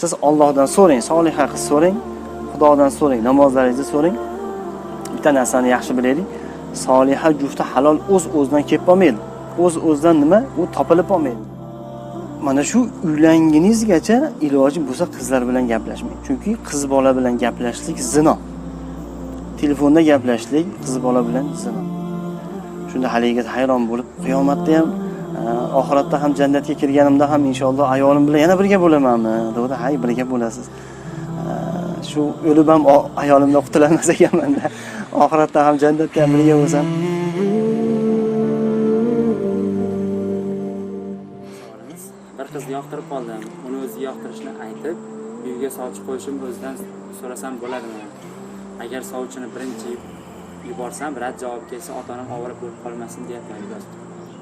siz ollohdan so'rang soliha qiz so'rang xudodan so'rang namozlaringizni so'rang. Bitta narsani yaxshi bilaylik. Soliha jufti halol o'z o'zidan kelib qolmaydi. O'z o'zidan nima? U topilib qolmaydi. Mana shu uylangunizgacha iloji bo'lsa qizlar bilan gaplashmang. Chunki qiz bola bilan gaplashishlik zino. Telefonda gaplashishlik qiz bola bilan zino. Shunda haligi hayron bo'lib qiyomatda ham oxiratda ham jannatga kirganimda ham inshaalloh ayolim bilan yana birga bo'lamanmi? Degandi hay birga bo'lasiz. Shu o'lib ham ayolimdan qutulolmas ekanmanda. Oxiratda ham jannatda ham birga bo'lsam. Bir qizni yoqtirib qoldim. Uni o'ziga yoqtirishini aytib uyiga sovchi qo'yishim o'zidan so'rasam bo'ladimi? Agar sovchini birinchi yuborsam rad javob kelsa ota onam ovora bo'lib qolmasin deyapman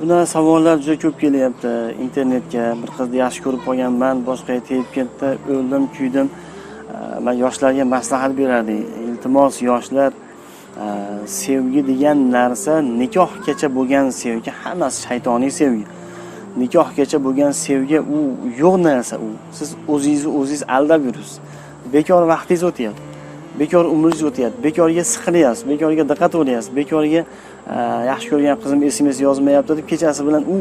bunaqa savollar juda ko'p kelyapti. Internetga bir qizni yaxshi ko'rib qolganman boshqaga tegib ketdi o'ldim kuydim. Man yoshlarga maslahat berardim iltimos yoshlar sevgi degan narsa nikohgacha bo'lgan sevgi hammasi shaytoniy sevgi. Nikohgacha bo'lgan sevgi u yo'q narsa u. Siz o'zingizni o'zingiz aldab yuribsiz. Bekor vaqtingiz o'tyapti. Bekor umringiz o'tyapti. Bekorga siqilyapsiz bekorga diqqat qilyapsiz bekorga e, yaxshi ko'rgan qizim esimga yozmayapti deb kechasi bilan u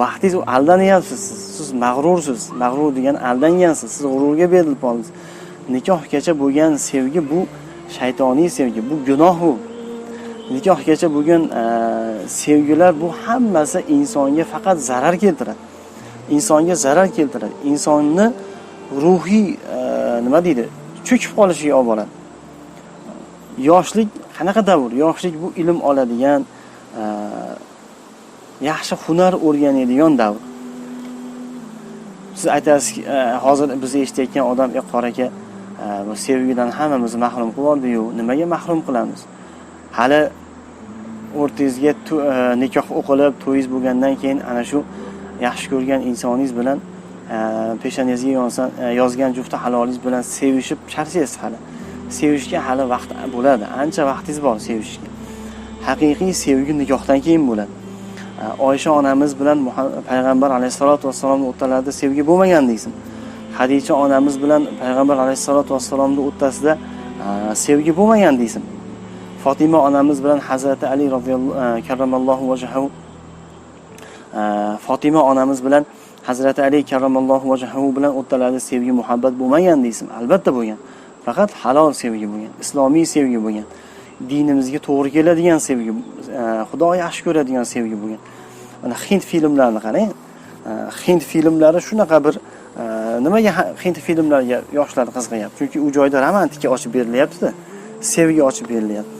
vaqtingiz u aldanyapsiz. Siz siz mag'rursiz. Mag'rur degani aldangansiz. Siz g'ururga berilib qoldingiz. Nikohgacha bo'lgan sevgi bu shaytoniy sevgi bu gunoh bu nikohgacha bo'lgan e, sevgilar bu hammasi insonga faqat zarar keltiradi. İnsonga zarar keltiradi. İnsonni ruhiy e, nima deydi? Cho'kib qolishiga olib boradi yoshlik qanaqa davr yoshlik bu ilm oladigan e, yaxshi hunar o'rganadigan davr. Siz aytasiz e, hozir bizni eshitayotgan odam e qora aka e, bu sevgidan hammamizni mahrum qilib yubordiyu nimaga mahrum qilamiz? Hali o'rtangizga nikoh o'qilib to'yingiz bo'lgandan keyin ana shu yaxshi ko'rgan insoningiz bilan peshonangizga yozgan jufti halolingiz bilan sevishib charchaysiz hali sevishga hali vaqt bo'ladi. Ancha vaqtingiz bor sevishga haqiqiy sevgi nikohdan keyin bo'ladi. Oysha onamiz bilan payg'ambar alayhissalotu vassalomni o'rtalarida sevgi bo'lmagan deysin hadicha onamiz bilan payg'ambar alayhissalotu vassalomni o'rtasida sevgi bo'lmagan deysin fotima onamiz bilan hazrati ali roziyallohu karramallohu vajhahu e, fotima onamiz bilan hazrati ali karramallohu vajhahu bilan o'rtalarida sevgi muhabbat bo'lmagan deysin albatta bo'lgan faqat halol sevgi bo'lgan islomiy sevgi bo'lgan dinimizga to'g'ri keladigan sevgi e, xudo yaxshi ko'radigan sevgi bo'lgan. Mana hind filmlarini qarang. E, hind filmlari shunaqa bir e, nimaga hind filmlariga yoshlar qiziqyapti chunki u joyda romantika ochib berilyaptida sevgi ochib berilyapti.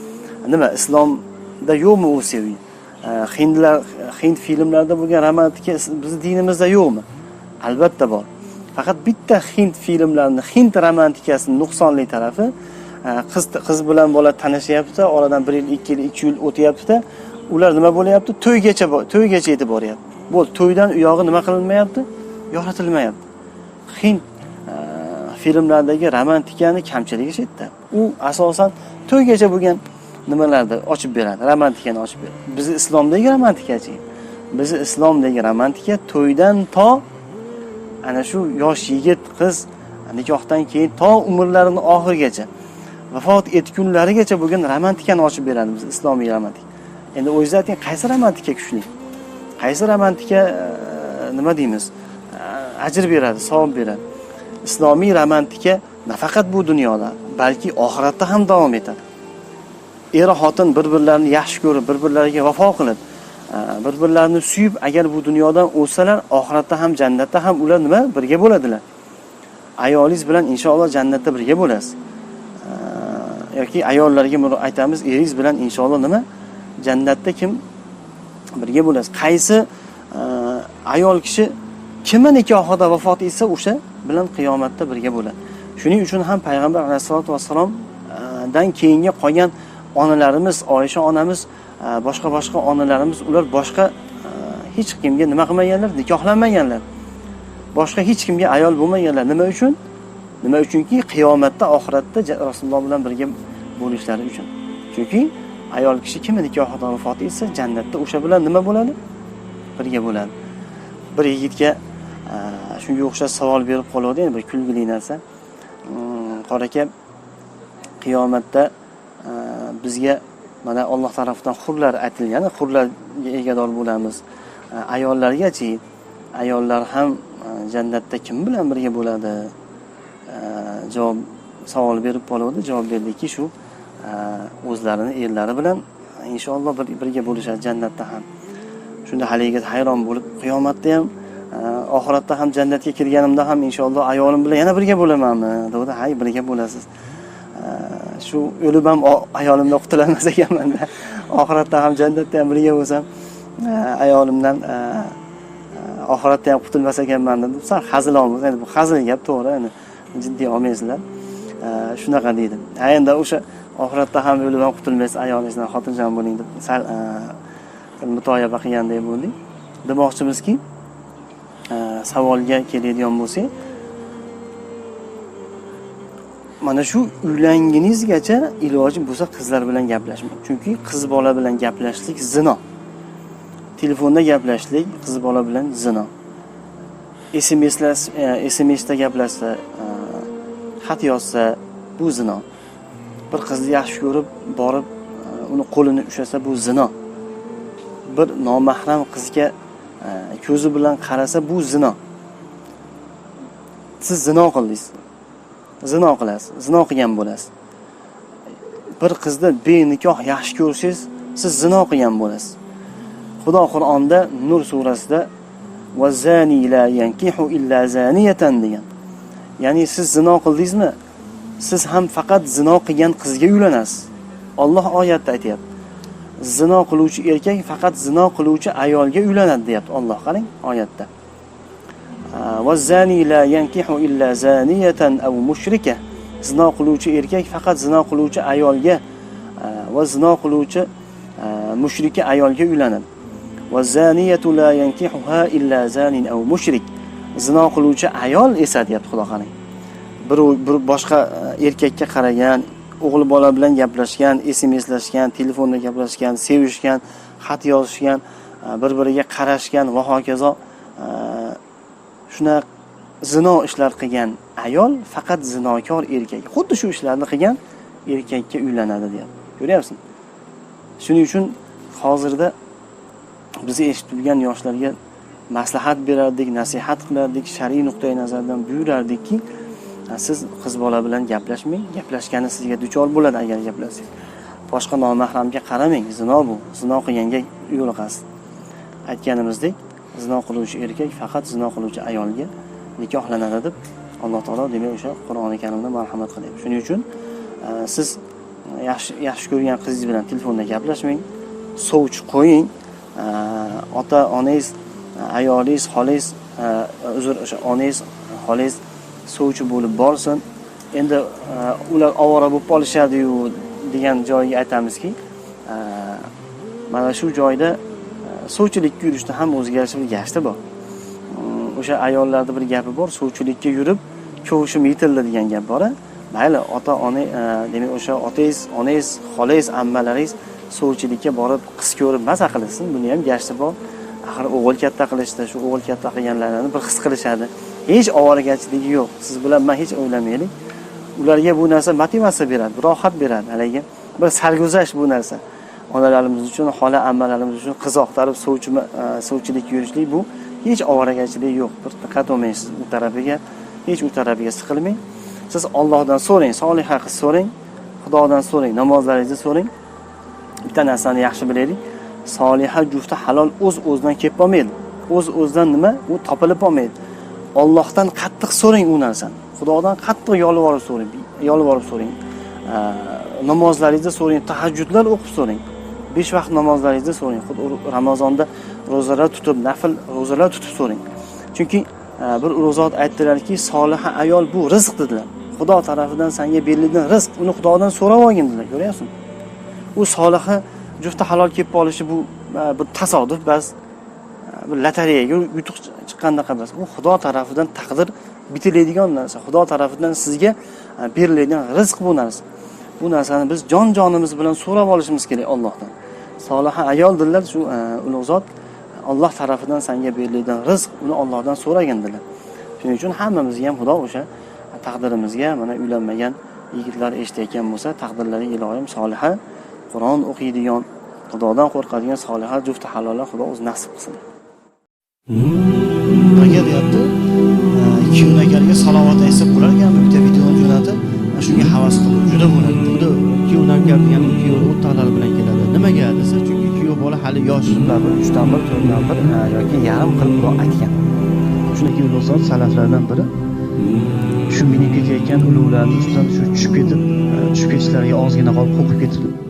Nima islomda yo'qmi u sevgi? Hindlar hind filmlarida bo'lgan romantika bizni dinimizda yo'qmi? Albatta bor. Faqat bitta hind filmlarini hind romantikasini nuqsonli tarafi e, qiz qiz bilan bola tanishyapti oradan bir yil ikki yil uch yil o'tyaptida ular nima bo'lyapti? To'ygacha to'ygacha yetib boryapti. Bo'ldi to'ydan u yog'i nima qilinmayapti? Yoritilmayapti. Hind e, filmlardagi romantikani kamchiligi shu yerda u asosan to'ygacha bo'lgan nimalarni ochib beradi romantikani ochib beradi. Bizni islomdagi romantikachi bizni islomdagi romantika to'ydan to ana shu yosh yigit qiz nikohdan keyin to umrlarini oxirigacha vafot etgunlarigacha bo'lgan romantikani ochib beradi biz islomiy romantika endi o'zingiz ayting qaysi romantika kuchli? Qaysi romantika e, nima deymiz e, ajr beradi savob beradi? Islomiy romantika nafaqat bu dunyoda balki oxiratda ham davom etadi. Er xotin bir birlarini yaxshi ko'rib bir birlariga vafo qilib bir birlarini suyib agar bu dunyodan o'tsalar oxiratda ham jannatda ham ular nima? Birga bo'ladilar. Ayolingiz bilan inshaalloh jannatda birga bo'lasiz. Yoki ayollarga aytamiz eringiz bilan inshaalloh nima? Jannatda kim birga bo'lasiz? Qaysi ayol kishi kimni nikohida vafot etsa o'sha bilan qiyomatda birga bo'ladi. Shuning uchun ham payg'ambar alayhissalotu vassalomdan keyingi qolgan onalarimiz oysha onamiz boshqa boshqa onalarimiz ular boshqa e, hech kimga nima qilmaganlar nikohlanmaganlar. Boshqa hech kimga ayol bo'lmaganlar. Nima uchun? Nima uchunki qiyomatda oxiratda rasululloh bilan birga bo'lishlari uchun. Chunki ayol kishi kimni nikohidan vafot etsa jannatda o'sha bilan nima bo'ladi? Birga bo'ladi. Bir yigitga e, shunga o'xshash savol berib qoladi endi bir kulgili narsa. Mm, Qora qori aka qiyomatda e, bizga mana alloh tarafidan hurlar aytilgan hurlarga egador bo'lamiz. E, Ayollargachi ayollar ham e, jannatda kim bilan birga bo'ladi? E, javob savol berib qoluvdi javob berdiki shu o'zlarini erlari bilan inshaalloh bir- birga bo'lishadi jannatda ham. Shunda haligi yigit hayron bo'lib qiyomatda ham oxiratda ham jannatga kirganimda ham inshaalloh ayolim bilan yana birga bo'lamanmi? Degdi hay birga bo'lasiz. Shu o'lib ham ayolimdan qutulolmas ekanmanda. Oxiratda ham jannatda ham birga bo'lsam e, ayolimdan e, e, oxiratda ham qutulmas ekanman deb sal hazil olmiz endi bu hazil gap to'g'ri endi jiddiy olmaysizlar. Shunaqa deydi. Ha endi o'sha oxiratda ham o'lib ham qutulmaysiz ayolingizdan xotirjam bo'ling deb sal mutoyaba qilgandek bo'ldik demoqchimizki savolga keladigan bo'lsak mana shu uylangunizgacha iloji bo'lsa qizlar bilan gaplashmang chunki qiz bola bilan gaplashishlik zino. Telefonda gaplashishlik qiz bola bilan zino. Smslar smsda gaplashsa e, xat yozsa bu zino. Bir qizni yaxshi ko'rib borib e, uni qo'lini ushlasa bu zino. Bir nomahram qizga e, ko'zi bilan qarasa bu zino. Siz zino qildingiz zino qilasiz zino qilgan bo'lasiz. Bir qizni benikoh yaxshi ko'rsangiz siz zino qilgan bo'lasiz. Xudo qur'onda nur surasida "Vazani la yankihu illa zaniyatan" degan. Ya'ni siz zino qildingizmi? Siz ham faqat zino qilgan qizga uylanasiz. Olloh oyatda aytyapti. Zino qiluvchi erkak faqat zino qiluvchi ayolga uylanadi deyapti. Olloh qarang oyatda. "Vazani la yankihu illa zaniyatan aw mushrika" zino qiluvchi erkak faqat zino qiluvchi ayolga e, va zino qiluvchi e, mushrika ayolga uylanadi. "Vazaniyatu la yankihuha illa zanin aw mushrik" zino qiluvchi ayol esa deyapti xudo qarang bir boshqa e, erkakka qaragan o'g'il bola bilan gaplashgan smslashgan telefonda gaplashgan sevishgan xat yozishgan e, bir biriga qarashgan va hokazo shunaqa zino ishlar qilgan ayol faqat zinokor erkak xuddi shu ishlarni qilgan erkakka uylanadi deyapti. Ko'ryapsizmi? Shuning uchun hozirda biz eshitib yoshlarga maslahat berardik nasihat qilardik shar'iy nuqtai nazardan buyurardikki siz qiz bola bilan gaplashmang gaplashgani sizga duchor bo'ladi agar gaplashsangiz. Boshqa nomahramga qaramang zino bu zino qilganga yo'liqasiz. Aytganimizdek zino qiluvchi erkak faqat zino qiluvchi ayolga nikohlanadi deb alloh taolo demak o'sha qur'oni karimda marhamat qilyapti. Shuning uchun e, siz e, yaxshi yaxshi ko'rgan qizingiz bilan telefonda gaplashmang sovchi qo'ying e, ota onangiz ayolingiz xolangiz uzr o'sha onangiz xolangiz sovchi bo'lib borsin. Endi ular ovora bo'lib qolishadiyu degan joyiga aytamizki mana shu joyda suvchilikka sovchilikka yurishda ham o'zgarish bir gashti bor. Uhm, o'sha ayollarni bir gapi bor suvchilikka yurib kovushim yetildi degan gap bor a mayli ota ona e, demak o'sha otangiz onangiz xolangiz ammalaringiz suvchilikka borib qiz ko'rib maza qilsin buni ham gashti bor. Axir o'g'il katta qilishdi shu o'g'il katta qilganlarini bir his qilishadi. Hech ovoragarchiligi yo'q. Siz bilan man hech o'ylamaylik. Ularga bu narsa motivatsiya beradi rohat beradi haligi. Bir sarguzasht bu narsa. Onalarimiz uchun xola ammalarimiz uchun qiz oqtarib suvchi suvchilikka yurishlik bu. Hech ovoragarchilik yo'q bir diqqat olmaysiz u tarafiga hech u tarafiga siqilmang siz ollohdan so'rang soliha qiz so'rang xudodan so'rang namozlaringizni so'rang bitta narsani yaxshi bilaylik soliha jufti halol o'z o'zidan kelib qolmaydi o'z o'zidan nima? U topilib qolmaydi ollohdan qattiq so'rang u narsani xudodan qattiq yolvorib so'rang yolvorib so'rang namozlaringizni so'rang tahajjudlar o'qib so'rang besh vaqt namozlaringizni so'rang xuddi ramazonda ro'zalar tutib nafl ro'zalar tutib so'rang chunki e, bir ro'zot aytdilarki soliha ayol bu rizq dedilar. Xudo tarafidan senga berilgan rizq uni xudodan so'rab olgin dedilar ko'ryapsizmi? U soliha jufti halol kelib qolishi bu e, bir tasodif bas e, bir lotereyaga yutuq chiqqandaqa emas. U xudo tarafidan taqdir bitiladigan narsa. Xudo tarafidan sizga beriladigan rizq bu narsa. Bu narsani biz jon jonimiz bilan so'rab olishimiz kerak allohdan soliha ayol dedilar shu e, ulug' zot. Alloh tarafidan senga beriladigan rizq uni ollohdan so'ragin dedilar. Shuning uchun hammamizga ham xudo o'sha taqdirimizga mana uylanmagan yigitlar eshitayotgan bo'lsa taqdirlari iloyim soliha qur'on o'qiydigan xudodan qo'rqadigan soliha jufti halollar xudo o'zi nasib qilsin. Aka deyapti? İkki unagarga salovat aytsa bo'lar ekanmi bitta videoni jo'natib mana shunga havas qilib juda bo'ladi. Bunda kuyov navkar degan kuyov o'rtoqlari bilan yosh. bir uchdan bir to'rtdan bir yoki yarim qilib aytgan. Shunday ulug' zot salaflardan biri shu minib ketayotgan ulug'larni ustidan shu tushib ketib, e, tushib ketishlariga ozgina qolib qo'rqib ketib